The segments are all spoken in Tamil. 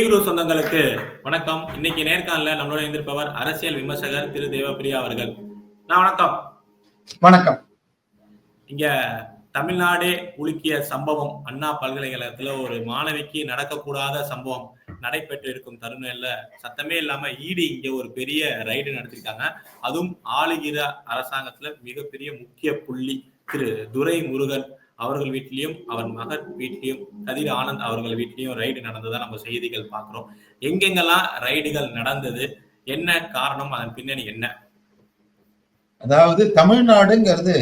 ஸ்ரீகுரு சொந்தங்களுக்கு வணக்கம். இன்னைக்கு நேர்காணல நம்மளோட இருந்திருப்பவர் அரசியல் விமர்சகர் திரு தேவப்பிரியா அவர்கள். நான் வணக்கம். வணக்கம். இங்க தமிழ்நாடே உலுக்கிய சம்பவம் அண்ணா பல்கலைக்கழகத்துல ஒரு மாணவிக்கு நடக்கக்கூடாத சம்பவம் நடைபெற்று இருக்கும் தருணம்ல சத்தமே இல்லாம ஈடி இங்க ஒரு பெரிய ரைடு நடத்திருக்காங்க. அதுவும் ஆளுகிற அரசாங்கத்துல மிகப்பெரிய முக்கிய புள்ளி திரு துரை முருகன் அவர்கள் வீட்லயும் அவர் மகன் வீட்லயும் கதிர் ஆனந்த் அவர்கள் வீட்லயும் ரைடு நடந்ததா நம்ம செய்திகள் பார்க்கிறோம். எங்கெங்கெல்லாம் ரைடுகள் நடந்தது? என்ன காரணம்? அதன் பின்னணி என்ன? அதாவது தமிழ்நாடுங்கிறது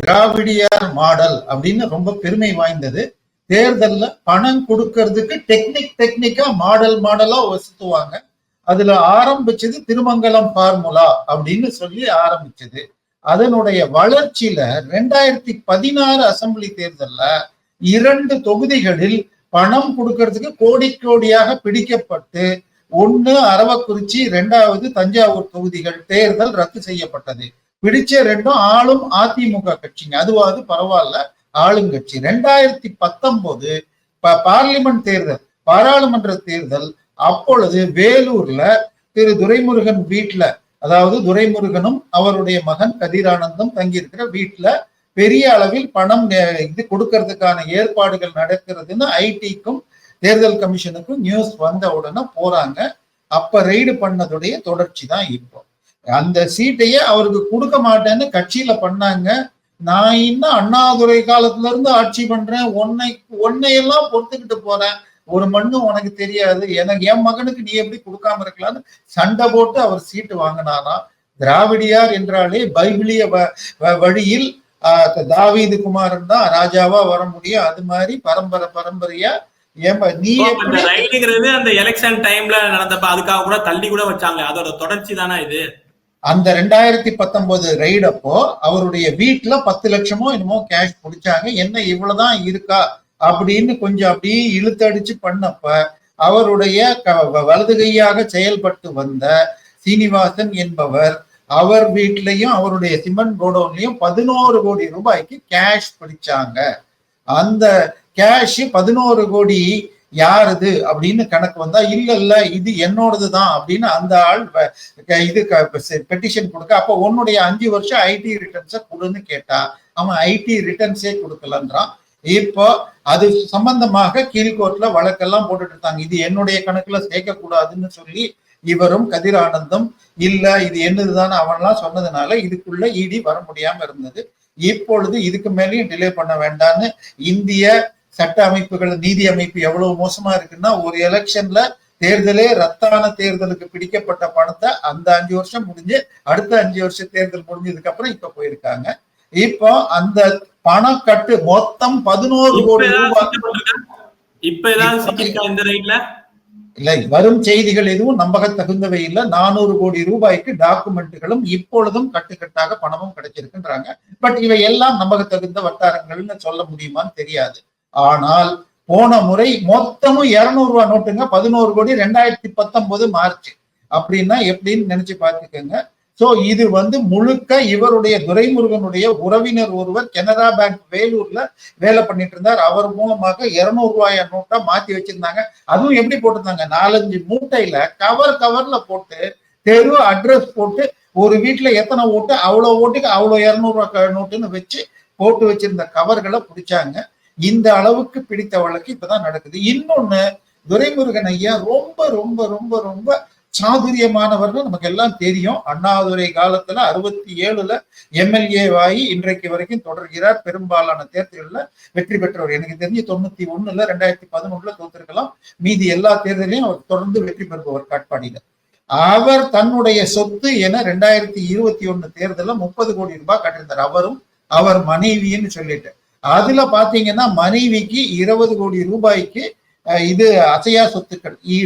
திராவிடியார் மாடல் அப்படின்னு ரொம்ப பெருமை வாய்ந்தது. தேர்தல்ல பணம் கொடுக்கறதுக்கு டெக்னிக் டெக்னிக்கா மாடல் மாடலா வசுத்துவாங்க. அதுல ஆரம்பிச்சது திருமங்கலம் ஃபார்முலா அப்படின்னு சொல்லி ஆரம்பிச்சது. அதனுடைய வளர்ச்சியில ரெண்டாயிரத்தி பதினாறு அசெம்பிளி தேர்தல்ல இரண்டு தொகுதிகளில் பணம் கொடுக்கறதுக்கு கோடி கோடியாக பிடிக்கப்பட்டு ஒன்னு அரவக்குறிச்சி ரெண்டாவது தஞ்சாவூர் தொகுதிகள் தேர்தல் ரத்து செய்யப்பட்டது. பிடிச்ச ரெண்டும் ஆளும் அதிமுக கட்சிங்க. அதுவாது பரவாயில்ல ஆளுங்கட்சி. ரெண்டாயிரத்தி பத்தொன்பது பார்லிமெண்ட் தேர்தல் பாராளுமன்ற தேர்தல் அப்பொழுது வேலூர்ல திரு துரைமுருகன் வீட்டுல அதாவது துரைமுருகனும் அவருடைய மகன் கதிரானந்தும் தங்கியிருக்கிற வீட்டுல பெரிய அளவில் பணம் இது கொடுக்கறதுக்கான ஏற்பாடுகள் நடக்கிறதுன்னு ஐடிக்கும் தேர்தல் கமிஷனுக்கும் நியூஸ் வந்த உடனே போறாங்க. அப்ப ரெய்டு பண்ணதுடைய தொடர்ச்சி தான் இப்போ. அந்த சீட்டையே அவருக்கு கொடுக்க மாட்டேன்னு கட்சியில பண்ணாங்க. நான் இன்னும் அண்ணாதுரை காலத்துல இருந்து ஆட்சி பண்றேன். உன்னை உன்னையெல்லாம் பொறுத்துக்கிட்டு போறேன். ஒரு மண்ணும் உனக்கு தெரியாது. எனக்கு என் மகனுக்கு நீ எப்படி கொடுக்காம இருக்கலாம்னு சண்டை போட்டு அவர் சீட்டு வாங்கினாராம் திராவிடியார் என்றாலே பைபிளிய வழியில் தாவீது குமாரன் தான் ராஜாவா வர முடியும். அது மாதிரி பரம்பரை பரம்பரையா நீ ரைடுங்கிறது அந்த எலெக்ஷன் டைம்ல நடந்தப்ப அதுக்காக கூட தள்ளி கூட வச்சாங்க. அதோட தொடர்ச்சி தானே இது? அந்த ரெண்டாயிரத்தி பத்தொன்பது ரைடு அப்போ அவருடைய வீட்டுல பத்து லட்சமோ என்னமோ கேஷ் பிடிச்சாங்க. என்ன இவ்வளவுதான் இருக்கா? அப்படின்னு கொஞ்சம் அப்படியே இழுத்தடிச்சு பண்ணப்ப அவருடைய வலது கையாக செயல்பட்டு வந்த சீனிவாசன் என்பவர் அவர் வீட்லயும் அவருடைய சிமெண்ட் கோடவுன்லயும் பதினோரு கோடி ரூபாய்க்கு கேஷ் பிடிச்சாங்க. அந்த கேஷ் பதினோரு கோடி யாருது அப்படின்னு கணக்கு வந்தா இல்ல இல்ல இது என்னோடது தான் அப்படின்னு அந்த ஆள் இது பெட்டிஷன் கொடுக்க அப்ப உன்னுடைய அஞ்சு வருஷம் ஐடி ரிட்டர்ன்ஸ கொடுன்னு கேட்டா அவன் ஐடி ரிட்டர்ன்ஸே கொடுக்கலன்றான். இப்போ அது சம்பந்தமாக கீழ்கோர்ட்ல வழக்கெல்லாம் போட்டுட்டு இருந்தாங்க இது என்னுடைய கணக்குல சேர்க்க கூடாதுன்னு சொல்லி இவரும் கதிரானந்தம் இல்ல இது என்னதுதான் அவன்லாம் சொன்னதுனால இதுக்குள்ள இடி வர முடியாம இருந்தது. இப்பொழுது இதுக்கு மேலேயும் டிலே பண்ண வேண்டாம்னு இந்திய சட்ட அமைப்புகள் நீதி அமைப்பு எவ்வளவு மோசமா இருக்குன்னா ஒரு எலெக்ஷன்ல தேர்தலே ரத்தான தேர்தலுக்கு பிடிக்கப்பட்ட பணத்தை அந்த அஞ்சு வருஷம் முடிஞ்சு அடுத்த அஞ்சு வருஷம் தேர்தல் முடிஞ்சதுக்கு அப்புறம் இப்ப போயிருக்காங்க. இப்போ அந்த பணம் கட்டு மொத்தம் பதினோரு கோடி ரூபாய். இப்ப இந்த ரைட்ல இல்லை வரும் செய்திகள் எதுவும் நம்பக தகுந்தவை இல்லை. நானூறு கோடி ரூபாய்க்கு டாக்குமெண்ட்டுகளும் இப்பொழுதும் கட்டுக்கட்டாக பணமும் கிடைச்சிருக்குன்றாங்க. பட் இவை எல்லாம் நம்பக தகுந்த வட்டாரங்கள்னு சொல்ல முடியுமான்னு தெரியாது. ஆனால் போன முறை மொத்தமும் இருநூறு ரூபாய் நோட்டுங்க. பதினோரு கோடி ரெண்டாயிரத்தி பத்தொன்பது மார்ச் அப்படின்னா எப்படின்னு நினைச்சு பார்த்துக்கோங்க. சோ இது வந்து முழுக்க இவருடைய துரைமுருகனுடைய உறவினர் ஒருவர் கனரா பேங்க் வேலூர்ல வேலை பண்ணிட்டு இருந்தார். அவர் மூலமாக இருநூறு ரூபாய் நோட்டா மாத்தி வச்சிருந்தாங்க. அதுவும் எப்படி போட்டிருந்தாங்க? நாலஞ்சு மூட்டையில கவர் கவர்ல போட்டு தெரு அட்ரஸ் போட்டு ஒரு வீட்டுல எத்தனை ஓட்டு அவ்வளவு ஓட்டுக்கு அவ்வளவு இருநூறு ரூபாய் நோட்டுன்னு வச்சு போட்டு வச்சிருந்த கவர்களை பிடிச்சாங்க. இந்த அளவுக்கு பிடித்த வழக்கு இப்பதான் நடக்குது. இன்னொன்னு துரைமுருகன் ஐயா ரொம்ப ரொம்ப ரொம்ப ரொம்ப சாதுரியமானவர்கள் நமக்கு எல்லாம் தெரியும். அண்ணாதுரை காலத்துல அறுபத்தி ஏழுல எம்எல்ஏ வாயி இன்றைக்கு வரைக்கும் தொடர்கிறார். பெரும்பாலான தேர்தல்கள்ல வெற்றி பெற்றவர். எனக்கு தெரிஞ்சு தொண்ணூத்தி ஒண்ணுல ரெண்டாயிரத்தி பதினொன்றுல தோத்திருக்கலாம். மீதி எல்லா தேர்தலையும் அவர் தொடர்ந்து வெற்றி பெறுபவர் காட்பாடியில. அவர் தன்னுடைய சொத்து என ரெண்டாயிரத்தி இருபத்தி ஒண்ணு தேர்தல முப்பது கோடி ரூபாய் கட்டியிருந்தார். அவரும் அவர் மனைவின்னு சொல்லிட்டு. அதுல பாத்தீங்கன்னா மனைவிக்கு இருபது கோடி ரூபாய்க்கு இது அசையா சொத்துக்கள் ஐ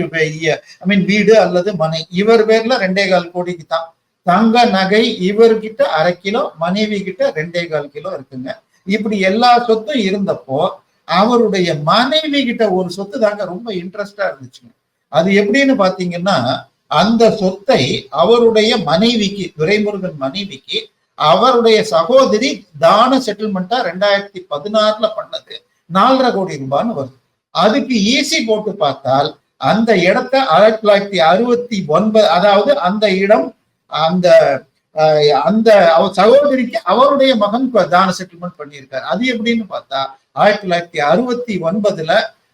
மீன் வீடு அல்லது மனை இவர் பேர்ல ரெண்டே கால் கோடிக்கு தான். தங்க நகை இவர்கிட்ட அரை கிலோ மனைவி கிட்ட ரெண்டே கால் கிலோ இருக்குங்க. இப்படி எல்லா சொத்தும் இருந்தப்போ அவருடைய மனைவி கிட்ட ஒரு சொத்து தாங்க ரொம்ப இன்ட்ரெஸ்டா இருந்துச்சுங்க. அது எப்படின்னு பாத்தீங்கன்னா அந்த சொத்தை அவருடைய மனைவிக்கு துரைமுருகன் மனைவிக்கு அவருடைய சகோதரி தான செட்டில்மெண்டா ரெண்டாயிரத்தி பதினாறுல பண்ணது. நாலரை கோடி ரூபான்னு வருது. அதுக்கு ஈசி போட்டு பார்த்தால் அந்த இடத்த ஆயிரத்தி தொள்ளாயிரத்தி அறுபத்தி ஒன்பது அதாவது அந்த இடம் அந்த அந்த அவர் சகோதரிக்கு அவருடைய மகன் தான செட்டில்மெண்ட் பண்ணியிருக்காரு. அது எப்படின்னு பார்த்தா ஆயிரத்தி தொள்ளாயிரத்தி அறுபத்தி ஒன்பதுல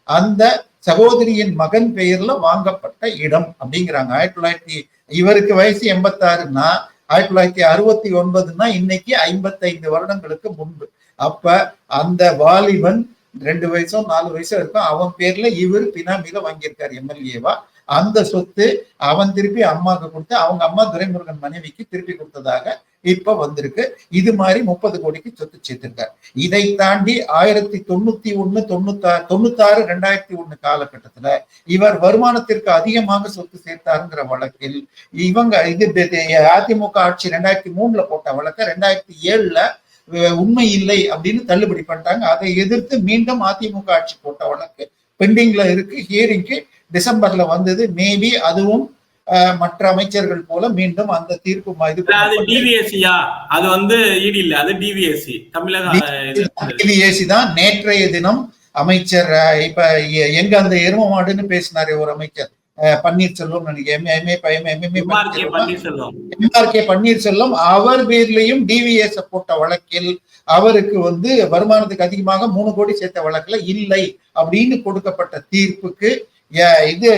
அந்த சகோதரியின் மகன் பெயர்ல வாங்கப்பட்ட இடம் அப்படிங்கிறாங்க. ஆயிரத்தி தொள்ளாயிரத்தி இவருக்கு வயசு எண்பத்தாறுன்னா ஆயிரத்தி தொள்ளாயிரத்தி அறுபத்தி ஒன்பதுன்னா இன்னைக்கு ஐம்பத்தைந்து வருடங்களுக்கு முன்பு. அப்ப அந்த வாலிபன் ரெண்டு வயசோ நாலு வயசோ இருக்கும். அவன் பேர்ல இவர் பினாமியில வாங்கியிருக்காரு எம்எல்ஏவா. அந்த சொத்து அவன் திருப்பி அம்மாவுக்கு கொடுத்து அவங்க அம்மா துரைமுருகன் மனைவிக்கு திருப்பி கொடுத்ததாக இப்ப வந்திருக்கு. இது மாதிரி முப்பது கோடிக்கு சொத்து சேர்த்திருக்காரு. இதை தாண்டி ஆயிரத்தி தொண்ணூத்தி ஒண்ணு தொண்ணூத்தாறு தொண்ணூத்தாறு ரெண்டாயிரத்தி ஒண்ணு காலகட்டத்துல இவர் வருமானத்திற்கு அதிகமாக சொத்து சேர்த்தாருங்கிற வழக்கில் இவங்க இது அதிமுக ஆட்சி ரெண்டாயிரத்தி மூணுல போட்ட வழக்க ரெண்டாயிரத்தி ஏழுல உண்மை இல்லை அப்படின்னு தள்ளுபடி பண்ணிட்டாங்க. அதை எதிர்த்து மீண்டும் அதிமுக ஆட்சி போட்ட வழக்கு பெண்டிங்ல இருக்கு ஹியரிங்க்கு டிசம்பர்ல வந்தது. மேபி அதுவும் மற்ற அமைச்சர்கள் போல மீண்டும் அந்த தீர்ப்பு டிவிஎஸ்சியா அது வந்து இடி இல்ல அது டிவிஎஸ்சி தமிழக. டிவிஎஸ்சி தான். நேற்றைய தினம் அமைச்சர் இப்ப எங்க அந்த எரும மாடுன்னு பேசினாரு ஒரு அமைச்சர். பன்னீர்செல்வம் நினைக்கிறேன் MA MA MR K Panneerselvam. அவர் பேர்லயும் டிவிஎஸ் போட்ட வழக்கில் அவருக்கு வந்து வருமானத்துக்கு அதிகமாக மூணு கோடி சேர்த்த வழக்குல இல்லை அப்படின்னு கொடுக்கப்பட்ட தீர்ப்புக்கு இது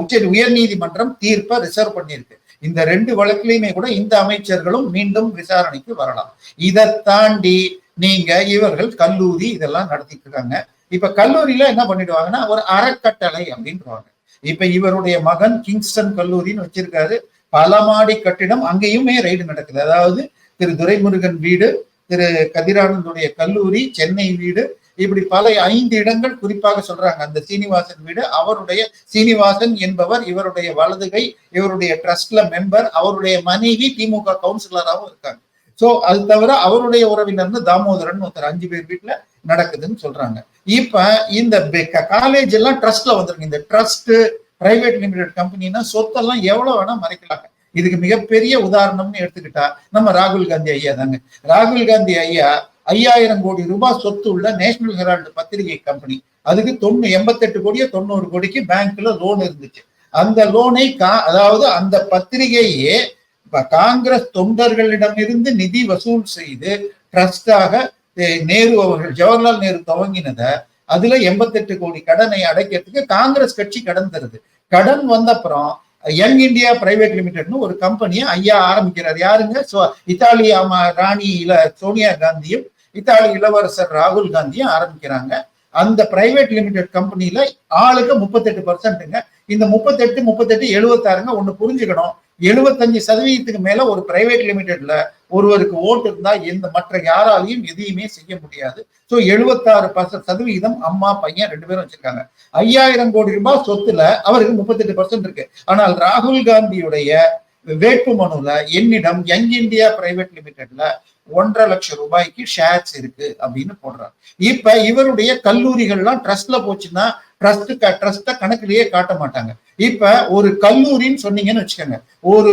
உச்ச உயர்நீதிமன்றம் தீர்ப்பை ரிசர்வ் பண்ணியிருக்கு. இந்த ரெண்டு வழக்குலையுமே கூட இந்த அமைச்சர்களும் மீண்டும் விசாரணைக்கு வரலாம். இதை தாண்டி நீங்க இவர்கள் கல்லூரி இதெல்லாம் நடத்திட்டு இருக்காங்க. இப்ப கல்லூரியில என்ன பண்ணிடுவாங்கன்னா ஒரு அறக்கட்டளை அப்படின்றாங்க இப்ப இவருடைய மகன் கிங்ஸ்டன் கல்லூரின்னு வச்சிருக்காரு. பல மாடி கட்டிடம் அங்கேயுமே ரைடு நடக்குது. அதாவது திரு துரைமுருகன் வீடு திரு கதிரானந்துடைய கல்லூரி சென்னை வீடு இப்படி பல ஐந்து இடங்கள் குறிப்பாக சொல்றாங்க. அந்த சீனிவாசன் வீடு அவருடைய சீனிவாசன் என்பவர் இவருடைய வலதுகை இவருடைய ட்ரஸ்ட்ல மெம்பர் அவருடைய மனைவி திமுக கவுன்சிலராகவும் இருக்காங்க. சோ அது தவிர அவருடைய உறவினர்னு தாமோதரன் ஒருத்தர் அஞ்சு பேர் வீட்டுல நடக்குதுன்னு சொல்றாங்க. இப்ப இந்த காலேஜ் எல்லாம் ட்ரஸ்ட்ல வந்துருக்கு. இந்த ட்ரஸ்ட் பிரைவேட் லிமிடெட் கம்பெனினா சொத்தெல்லாம் எவ்வளவு வேணா மறைக்கலாங்க. இதுக்கு மிகப்பெரிய உதாரணம்னு எடுத்துக்கிட்டா நம்ம ராகுல் காந்தி ஐயா தாங்க. ராகுல் காந்தி ஐயா ஐயாயிரம் கோடி ரூபாய் சொத்து உள்ள நேஷனல் ஹெரால்டு பத்திரிகை கம்பெனி அதுக்கு தொண்ணூ எண்பத்தெட்டு கோடியோ தொண்ணூறு கோடிக்கு பேங்க்ல லோன் இருந்துச்சு. அந்த லோனை கா அதாவது அந்த பத்திரிகையே காங்கிரஸ் தொண்டர்களிடமிருந்து நிதி வசூல் செய்து ட்ரஸ்டாக நேரு அவர்கள் ஜவஹர்லால் நேரு துவங்கினதை அதுல எண்பத்தெட்டு கோடி கடனை அடைக்கிறதுக்கு காங்கிரஸ் கட்சி கடன் தருது. கடன் வந்த அப்புறம் யங் இந்தியா பிரைவேட் லிமிடெட்னு ஒரு கம்பெனியை ஐயா ஆரம்பிக்கிறார். யாருங்க? சோ- இத்தாலி ஆமா ராணி இல சோனியா காந்தியும் இத்தாலி இளவரசர் ராகுல் காந்தியும் ஆரம்பிக்கிறாங்க. அந்த பிரைவேட் லிமிடெட் கம்பெனில ஆளுக்கு முப்பத்தெட்டு பர்சன்ட்டுங்க இந்த முப்பத்தெட்டு முப்பத்தெட்டு எழுபத்தாறுங்க ஒண்ணு புரிஞ்சுக்கணும். எழுபத்தஞ்சு சதவீதத்துக்கு மேல ஒரு பிரைவேட் லிமிடெட்ல ஒருவருக்கு ஓட்டு இருந்தா எந்த மற்ற யாராலையும் எதையுமே செய்ய முடியாது. சோ எழுபத்தாறு பர்சன்ட் சதவீதம் அம்மா பையன் ரெண்டு பேரும் வச்சிருக்காங்க. ஐயாயிரம் கோடி ரூபாய் சொத்துல அவருக்கு முப்பத்தெட்டு பர்சன்ட் இருக்கு. ஆனால் ராகுல் காந்தியுடைய வேட்பு மனுல என்னிடம் யங் இந்தியா பிரைவேட் லிமிடெட்ல ஒன்றரை லட்சம் ரூபாய்க்கு ஷேர்ஸ் இருக்கு அப்படின்னு போடுறாரு இப்ப இவருடைய கல்லூரிகள்லாம் ட்ரஸ்ட்ல போச்சுன்னா ட்ரஸ்ட் ட்ரஸ்ட கணக்குலயே காட்ட மாட்டாங்க. இப்ப ஒரு கல்லூரின்னு சொன்னீங்கன்னு வச்சுக்கோங்க. ஒரு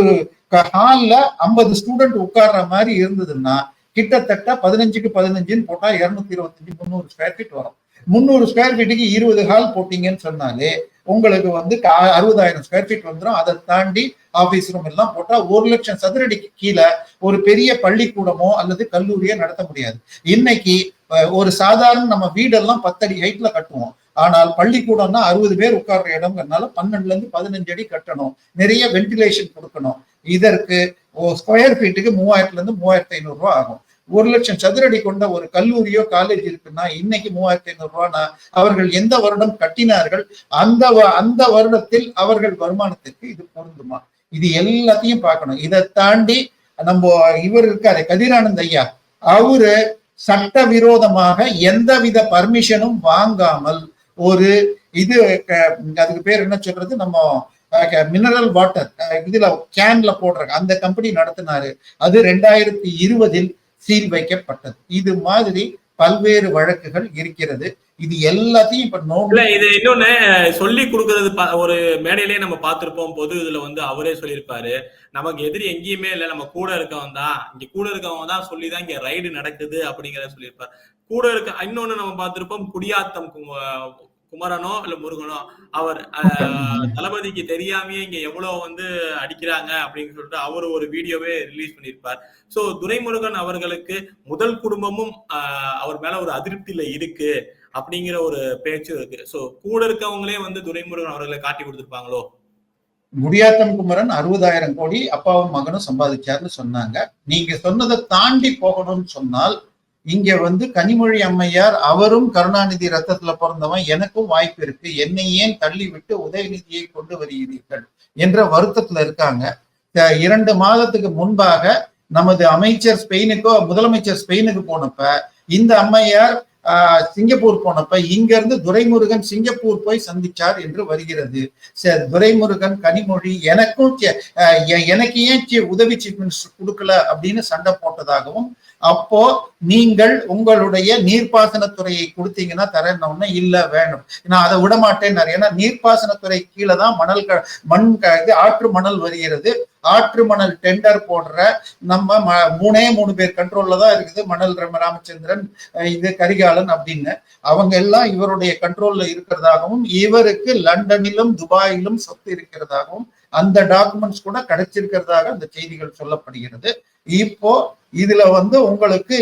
ஹால்ல ஐம்பது ஸ்டூடெண்ட் உட்கார்ற மாதிரி இருந்ததுன்னா கிட்டத்தட்ட பதினஞ்சுக்கு பதினஞ்சுன்னு போட்டா இருநூத்தி இருபத்தஞ்சு முந்நூறு ஸ்கொயர் ஃபீட் வரும். முந்நூறு ஸ்கொயர் ஃபீட்டுக்கு இருபது ஹால் போட்டீங்கன்னு சொன்னாலே உங்களுக்கு வந்து அறுபதாயிரம் ஸ்கொயர் ஃபீட் வந்துடும் அதை தாண்டி ஆபீஸ் ரூம் எல்லாம் போட்டா ஒரு லட்சம் சதுரடிக்கு கீழே ஒரு பெரிய பள்ளிக்கூடமோ அல்லது கல்லூரியோ நடத்த முடியாது. இன்னைக்கு ஒரு சாதாரண நம்ம வீடெல்லாம் பத்தடி ஹைட்ல கட்டுவோம். ஆனால் பள்ளிக்கூடம்னா அறுபது பேர் உட்கார்ற இடம்ங்கிறதுனால பன்னெண்டுல இருந்து பதினஞ்சு அடி கட்டணும். நிறைய வென்டிலேஷன் கொடுக்கணும். இதற்கு ஸ்கொயர் ஃபீட்டுக்கு மூவாயிரத்துல இருந்து மூவாயிரத்தி ஐநூறு ரூபா ஆகும். ஒரு லட்சம் சதுரடி கொண்ட ஒரு கல்லூரியோ காலேஜ் இருக்குன்னா இன்னைக்கு மூவாயிரத்தி ஐநூறு ரூபானா அவர்கள் எந்த வருடம் கட்டினார்கள்? அந்த வ- அந்த வருடத்தில் அவர்கள் வருமானத்திற்கு இது பொருந்துமா? இது எல்லாத்தையும் பார்க்கணும். இதை தாண்டி நம்ம இவர் இருக்காரு கதிரானந்த் ஐயா. அவரு சட்ட விரோதமாக எந்தவித பர்மிஷனும் வாங்காமல் ஒரு இது அதுக்கு பேர் என்ன சொல்றது? நம்ம மினரல் வாட்டர் இதுல கேன்ல போடுறாங்க அந்த கம்பெனி நடத்தினாரு. அது ரெண்டாயிரத்தி இருபதில் சீல் வைக்கப்பட்டது. இது மாதிரி பல்வேறு வழக்குகள் இருக்கிறது. இது எல்லாத்தையும் இப்ப நோட்ல இது இன்னொன்னு சொல்லி கொடுக்கறது ஒரு மேடையிலேயே நம்ம பார்த்திருப்போம். பொது இதுல வந்து அவரே சொல்லியிருப்பாரு. நமக்கு எதிரி எங்கேயுமே இல்ல. நம்ம கூட இருக்கவன் தான். இங்க கூட இருக்கவன் தான் சொல்லிதான் இங்க ரைடு நடக்குது அப்படிங்கறத சொல்லியிருப்பாரு. கூட இருக்க இன்னொன்னு நம்ம பார்த்திருப்போம். குடியாத்தம் குமரனோ இல்ல முருகனோ அவர் தளபதிக்கு தெரியாமயே இங்க எவ்வளவு வந்து அடிக்கிறாங்க அப்படின்னு சொல்லிட்டு அவர் ஒரு வீடியோவே ரிலீஸ் பண்ணியிருப்பார். சோ துரைமுருகன் அவர்களுக்கு முதல் குடும்பமும் அவர் மேல ஒரு அதிருப்தியில இருக்கு அப்படிங்கிற ஒரு பேச்சும் இருக்கு. சோ கூட இருக்கவங்களே வந்து துரைமுருகன் அவர்களை காட்டி கொடுத்திருப்பாங்களோ? முடியாத்தம் குமரன் அறுபதாயிரம் கோடி அப்பாவும் மகனும் சம்பாதிச்சாருன்னு சொன்னாங்க. நீங்க சொன்னதை தாண்டி போகணும்னு சொன்னால் இங்க வந்து கனிமொழி அம்மையார் அவரும் கருணாநிதி ரத்தத்துல பிறந்தவன் எனக்கும் வாய்ப்பு இருக்கு. என்னை ஏன் தள்ளி விட்டு உதயநிதியை கொண்டு வருகிறீர்கள்? என்ற வருத்தத்துல இருக்காங்க. இரண்டு மாதத்துக்கு முன்பாக நமது அமைச்சர் ஸ்பெயினுக்கோ முதலமைச்சர் ஸ்பெயினுக்கு போனப்ப இந்த அம்மையார் ஆஹ், சிங்கப்பூர் போனப்ப இங்க இருந்து துரைமுருகன் சிங்கப்பூர் போய் சந்திச்சார் என்று வருகிறது. சரி, துரைமுருகன் கனிமொழி எனக்கும் ஆஹ், எனக்கு ஏன் உதவி சீஃப் மினிஸ்டர் கொடுக்கல அப்படின்னு சண்டை போட்டதாகவும் அப்போ நீங்கள் உங்களுடைய நீர்ப்பாசனத்துறையை கொடுத்தீங்கன்னா தரேன்னு இல்ல வேணும். நான் அதை விட ஏன்னா நீர்ப்பாசனத்துறை கீழே தான் மணல் க- மண் க- இது ஆற்று மணல் வருகிறது. ஆற்று மணல் டெண்டர் போடுற நம்ம ம- மூணே மூணு பேர் கண்ட்ரோல்ல தான் இருக்குது. மணல் ரம ராமச்சந்திரன் இது கரிகாலன் அப்படின்னு. அவங்க எல்லாம் இவருடைய கண்ட்ரோல்ல இருக்கிறதாகவும் இவருக்கு லண்டனிலும் துபாயிலும் சொத்து இருக்கிறதாகவும் அந்த டாக்குமெண்ட்ஸ் கூட கிடைச்சிருக்கிறதாக அந்த செய்திகள் சொல்லப்படுகிறது. இப்போ இதுல வந்து உங்களுக்கு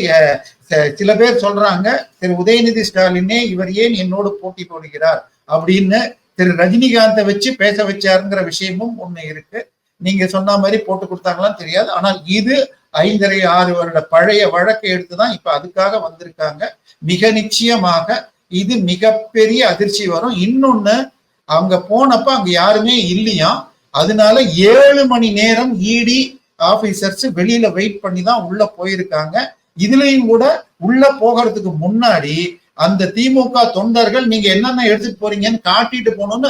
சில பேர் சொல்றாங்க திரு உதயநிதி ஸ்டாலினே இவர் ஏன் என்னோடு போட்டி போடுகிறார்? அப்படின்னு திரு ரஜினிகாந்தை வச்சு பேச வச்சாருங்கிற விஷயமும் ஒண்ணு இருக்கு. நீங்க சொன்ன மாதிரி போட்டு கொடுத்தாங்களான்னு தெரியாது. ஆனால் இது ஐந்தரை ஆறு வருட பழைய வழக்கை எடுத்துதான் இப்ப அதுக்காக வந்திருக்காங்க. மிக நிச்சயமாக இது மிகப்பெரிய அதிர்ச்சி வரும். இன்னொன்னு அங்க போனப்ப அங்க யாருமே இல்லையா? அதனால ஏழு மணி நேரம் இடி ஆபீசர்ஸ் வெளியில வெயிட் பண்ணி தான் உள்ள போயிருக்காங்க. இதுலயும் கூட உள்ள போகிறதுக்கு முன்னாடி அந்த திமுக தொண்டர்கள் நீங்க என்னென்ன எடுத்துட்டு போறீங்கன்னு காட்டிட்டு போகணும்னு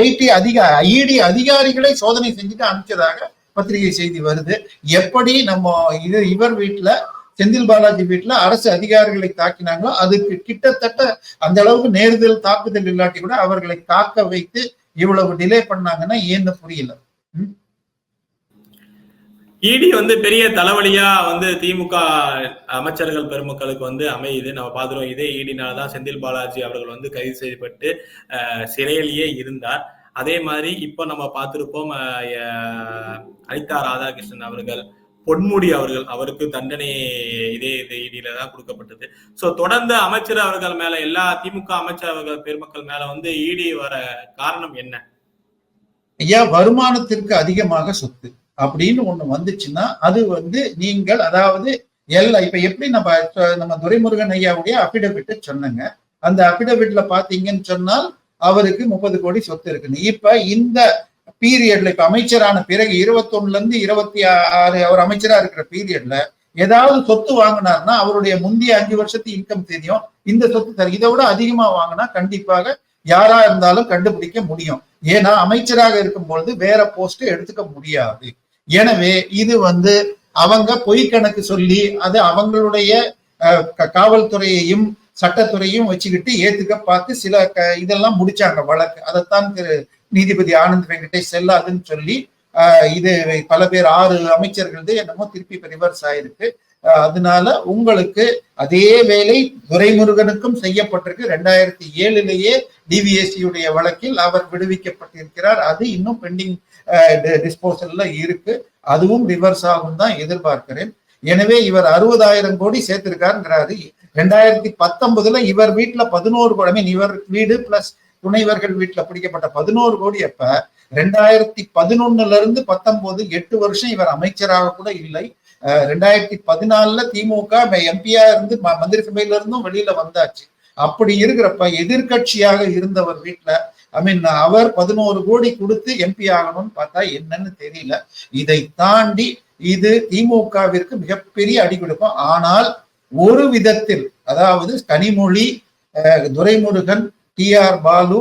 ஐடி அதிகாரி ஐடி அதிகாரிகளை சோதனை செஞ்சுட்டு அனுப்பிச்சதாக பத்திரிகை செய்தி வருது. எப்படி நம்ம இது இவர் வீட்டுல செந்தில் பாலாஜி வீட்டுல அரசு அதிகாரிகளை தாக்கினாங்களோ அதுக்கு கிட்டத்தட்ட அந்த அளவுக்கு நேர்தல் தாக்குதல் இல்லாட்டி கூட அவர்களை தாக்க வைத்து இவ்வளவு டிலே பண்ணாங்கன்னா ஏன்னு புரியல. இடி வந்து பெரிய தலைவலியா வந்து திமுக அமைச்சர்கள் பெருமக்களுக்கு வந்து அமையுது. நம்ம பார்த்துருவோம் இதே ஈடினால தான் செந்தில் பாலாஜி அவர்கள் வந்து கைது செய்யப்பட்டு சிறையிலேயே இருந்தார். அதே மாதிரி இப்போ நம்ம பார்த்திருப்போம் அனிதா ராதாகிருஷ்ணன் அவர்கள் பொன்முடி அவர்கள் அவருக்கு தண்டனை இதே இது இடியில தான் கொடுக்கப்பட்டது. சோ தொடர்ந்து அமைச்சர் அவர்கள் மேல எல்லா திமுக அமைச்சர் அவர்கள் பெருமக்கள் மேல வந்து இடி வர காரணம் என்ன? ஐயா வருமானத்திற்கு அதிகமாக சொத்து. அப்படின்னு ஒண்ணு வந்துச்சுன்னா அது வந்து நீங்கள் அதாவது எல்லா இப்ப எப்படி நம்ம நம்ம துரைமுருகன் ஐயாவுடைய அபிடவிட் சொன்னங்க. அந்த அபிடவிட்ல பாத்தீங்கன்னு சொன்னால் அவருக்கு முப்பது கோடி சொத்து இருக்குன்னு இப்ப இந்த பீரியட்ல இப்ப அமைச்சரான பிறகு இருபத்தொன்னுல இருந்து இருபத்தி ஆறு அவர் அமைச்சரா இருக்கிற பீரியட்ல ஏதாவது சொத்து வாங்கினார்னா அவருடைய முந்தைய அஞ்சு வருஷத்து இன்கம் தெரியும். இந்த சொத்து தரும் இதை விட அதிகமா வாங்கினா கண்டிப்பாக யாரா இருந்தாலும் கண்டுபிடிக்க முடியும். ஏன்னா அமைச்சராக இருக்கும் பொழுது வேற போஸ்ட் எடுத்துக்க முடியாது. எனவே இது வந்து அவங்க பொய் கணக்கு சொல்லி அது அவங்களுடைய காவல்துறையையும் சட்டத்துறையும் வச்சுக்கிட்டு ஏத்துக்க பார்த்து சில க- இதெல்லாம் முடிச்சாங்க வழக்கு. அதைத்தான் திரு நீதிபதி ஆனந்த் வெங்கடேஷ் செல்லாதுன்னு சொல்லி இது பல பேர் ஆறு அமைச்சர்கள் என்னமோ திருப்பி ரிவர்ஸ் ஆயிருக்கு. அதனால உங்களுக்கு அதே வேலை துரைமுருகனுக்கும் செய்யப்பட்டிருக்கு. ரெண்டாயிரத்தி ஏழுலேயே டிவிஎஸ்சியுடைய வழக்கில் அவர் விடுவிக்கப்பட்டிருக்கிறார். அது இன்னும் பெண்டிங் டிஸ்போசல்ல இருக்கு. அதுவும் ரிவர்ஸ் ஆகும் தான் எதிர்பார்க்கிறேன். எனவே இவர் அறுபதாயிரம் கோடி சேர்த்திருக்காருங்கிறாரு. ரெண்டாயிரத்தி பத்தொன்பதுல இவர் வீட்டுல பதினோரு கோடி மீன் இவர் வீடு பிளஸ் துணைவர்கள் வீட்டுல பிடிக்கப்பட்ட பதினோரு கோடி அப்ப ரெண்டாயிரத்தி பதினொன்னுல இருந்து பத்தொன்பது எட்டு வருஷம் இவர் அமைச்சராக கூட இல்லை. ரெண்டாயிரத்தி பதினாலுல திமுக எம்பியா இருந்து ம- மந்திரி சபையில இருந்தும் வெளியில வந்தாச்சு. அப்படி இருக்கிறப்ப எதிர்க்கட்சியாக இருந்தவர் வீட்டுல ஐ மீன் அவர் பதினோரு கோடி கொடுத்து எம்பி ஆகணும்னு பார்த்தா என்னன்னு தெரியல. இதை தாண்டி இது திமுகவிற்கு மிகப்பெரிய அடி கொடுக்கும் ஆனால் ஒரு விதத்தில் அதாவது கனிமொழி துரைமுருகன் டி ஆர் பாலு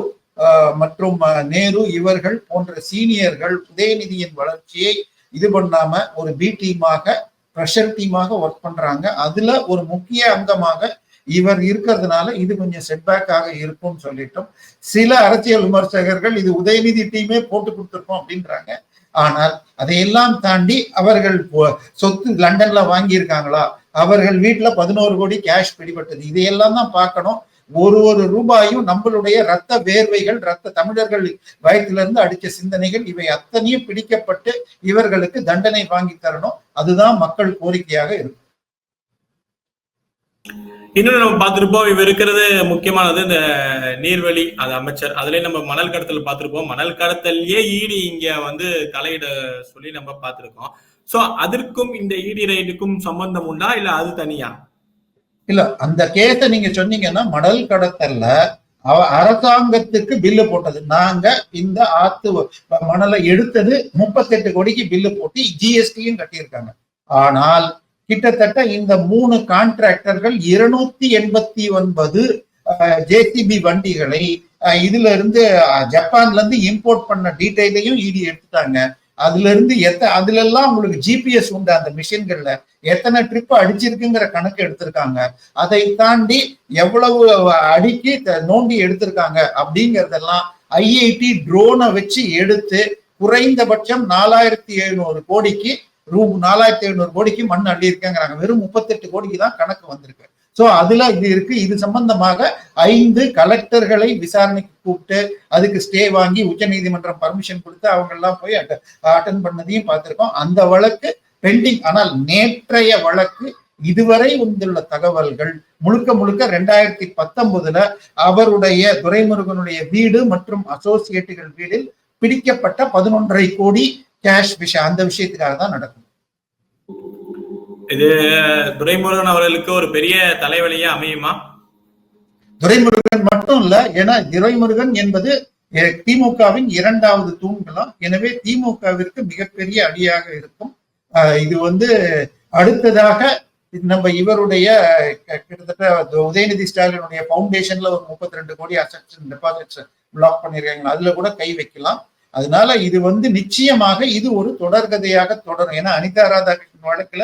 மற்றும் நேரு இவர்கள் போன்ற சீனியர்கள் உதயநிதியின் வளர்ச்சியை இது பண்ணாம ஒரு பி டீமாக ப்ரெஷர் டீமாக ஒர்க் பண்றாங்க. அதுல ஒரு முக்கிய அங்கமாக இவர் இருக்கிறதுனால இது கொஞ்சம் செட்பேக்காக இருக்கும்னு சொல்லிட்டோம். சில அரசியல் விமர்சகர்கள் இது உதயநிதி டீமே போட்டு கொடுத்துருக்கோம் அப்படின்றாங்க. ஆனால் அதையெல்லாம் தாண்டி அவர்கள் சொத்து லண்டன்ல வாங்கியிருக்காங்களா? அவர்கள் வீட்டுல பதினோரு கோடி கேஷ் பிடிபட்டது. இதையெல்லாம் தான் பார்க்கணும். ஒரு ஒரு ரூபாயும் நம்மளுடைய ரத்த வேர்வைகள் ரத்த தமிழர்கள் வயத்திலிருந்து அடிச்ச சிந்தனைகள் இவை அத்தனையும் பிடிக்கப்பட்டு இவர்களுக்கு தண்டனை வாங்கி தரணும். அதுதான் மக்கள் கோரிக்கையாக இருக்கும். இன்னொன்று நம்ம பார்த்துருப்போம் இவ இருக்கிறது முக்கியமானது இந்த நீர்வழி அது அமைச்சர். அதுலயும் நம்ம மணல் கடத்தல் பார்த்துருப்போம். மணல் கடத்தல்லையே ஈடி இங்க வந்து தலையிட சொல்லி நம்ம பார்த்துருக்கோம். சோ அதற்கும் இந்த ஈடி ரைடுக்கும் சம்பந்தம் உண்டா இல்ல அது தனியா? இல்ல அந்த கேஸ நீங்க சொன்னீங்கன்னா மணல் கடத்தல்ல அவ அரசாங்கத்துக்கு பில்லு போட்டது. நாங்க இந்த ஆத்து மணலை எடுத்தது முப்பத்தெட்டு கோடிக்கு பில்லு போட்டு ஜிஎஸ்டியும் கட்டியிருக்காங்க. ஆனால் கிட்டத்தட்ட இந்த மூணு கான்ட்ராக்டர்கள் இருநூத்தி எண்பத்தி ஒன்பது ஜேசிபி வண்டிகளை இதுல இருந்து ஜப்பான்ல இருந்து இம்போர்ட் பண்ண டீடைலையும் இடி எடுத்துட்டாங்க. அதுல இருந்து எத்த அதுல எல்லாம் உங்களுக்கு ஜிபிஎஸ் உண்டு அந்த மிஷின்கள்ல. எத்தனை ட்ரிப் அடிச்சிருக்குங்கிற கணக்கு எடுத்திருக்காங்க. அதை தாண்டி எவ்வளவு அடிக்கி த- நோண்டி எடுத்திருக்காங்க அப்படிங்கறதெல்லாம் ஐஐடி ட்ரோனை வச்சு எடுத்து குறைந்தபட்சம் நாலாயிரத்தி எழுநூறு கோடிக்கு ரூ நாலாயிரத்தி எழுநூறு கோடிக்கு மண் அள்ளியிருக்கேங்கிறாங்க. வெறும் முப்பத்தெட்டு கோடிக்கு தான் கணக்கு வந்திருக்கு. சோ அதுல இது இருக்கு. இது சம்பந்தமாக ஐந்து கலெக்டர்களை விசாரணைக்கு கூப்பிட்டு அதுக்கு ஸ்டே வாங்கி உச்ச நீதிமன்றம் பர்மிஷன் கொடுத்து அவங்க எல்லாம் போய் அட்டன் பண்ணதையும் பார்த்திருக்கோம். அந்த வழக்கு பெண்டிங் ஆனால் நேற்றைய வழக்கு இதுவரை வந்துள்ள தகவல்கள் முழுக்க முழுக்க ரெண்டாயிரத்தி பத்தொன்பதுல அவருடைய துரைமுருகனுடைய வீடு மற்றும் அசோசியேட்டுகள் வீடில் பிடிக்கப்பட்ட பதினொன்றரை கோடி கேஷ் விஷயம் அந்த விஷயத்துக்காக தான் நடக்கும். இது துரைமுருகன் அவர்களுக்கு ஒரு பெரிய தலைவலியா அமையுமா? துரைமுருகன் மட்டும் இல்ல ஏன்னா துரைமுருகன் என்பது திமுகவின் இரண்டாவது தூண்களாம். எனவே திமுகவிற்கு மிகப்பெரிய அடியாக இருக்கும். அஹ், இது வந்து அடுத்ததாக நம்ம இவருடைய கிட்டத்தட்ட உதயநிதி ஸ்டாலினுடைய பவுண்டேஷன்ல ஒரு முப்பத்தி ரெண்டு கோடி அசட்ஸ் டெபாசிட்ஸ் பிளாக் பண்ணிருக்காங்க. அதுல கூட கை வைக்கலாம். அதனால இது வந்து நிச்சயமாக இது ஒரு தொடர்கதையாக தொடரும். ஏன்னா அனிதா ராதாகிருஷ்ணன் வழக்குல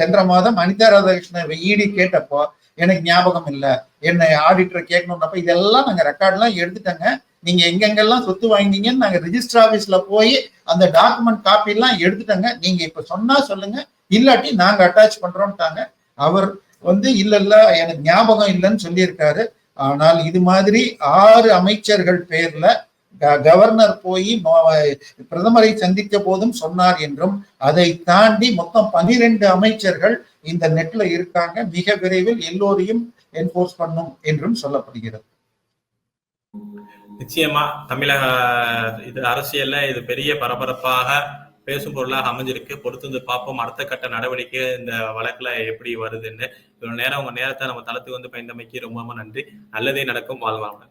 சென்ற மாதம் அனிதா ராதாகிருஷ்ணன் ஈடி கேட்டப்போ எனக்கு ஞாபகம் இல்லை. என்னை ஆடிட்டர் கேட்கணும்னப்ப இதெல்லாம் நாங்க ரெக்கார்ட்லாம் எடுத்துட்டோங்க. நீங்க எங்கெங்கெல்லாம் சொத்து வாங்கினீங்கன்னு நாங்க ரிஜிஸ்டர் ஆபீஸ்ல போய் அந்த டாக்குமெண்ட் காப்பி எல்லாம் எடுத்துட்டோங்க. நீங்க இப்ப சொன்னா சொல்லுங்க. இல்லாட்டி நாங்க அட்டாச் பண்றோம்ட்டாங்க. அவர் வந்து இல்ல இல்ல எனக்கு ஞாபகம் இல்லைன்னு சொல்லியிருக்காரு. ஆனால் இது மாதிரி ஆறு அமைச்சர்கள் பேர்ல கவர்னர் போய் பிரதமரை சந்தித்த போதும் சொன்னார் என்றும் அதை தாண்டி மொத்தம் பனிரெண்டு அமைச்சர்கள் இந்த நெட்ல இருக்காங்க மிக விரைவில் எல்லோரையும் என்போர்ஸ் பண்ணும் என்றும் சொல்லப்படுகிறது. நிச்சயமா தமிழக இது அரசியல்ல இது பெரிய பரபரப்பாக பேசும் பொருளாக அமைஞ்சிருக்கு. பொறுத்து வந்து பார்ப்போம் அடுத்த கட்ட நடவடிக்கை இந்த வழக்குல எப்படி வருதுன்னு. இவ்வளவு நேரம் உங்க நேரத்தை நம்ம தளத்துக்கு வந்து பயந்தமைக்கு ரொம்ப ரொம்ப நன்றி. நல்லதே நடக்கும். வாழ்வாங்க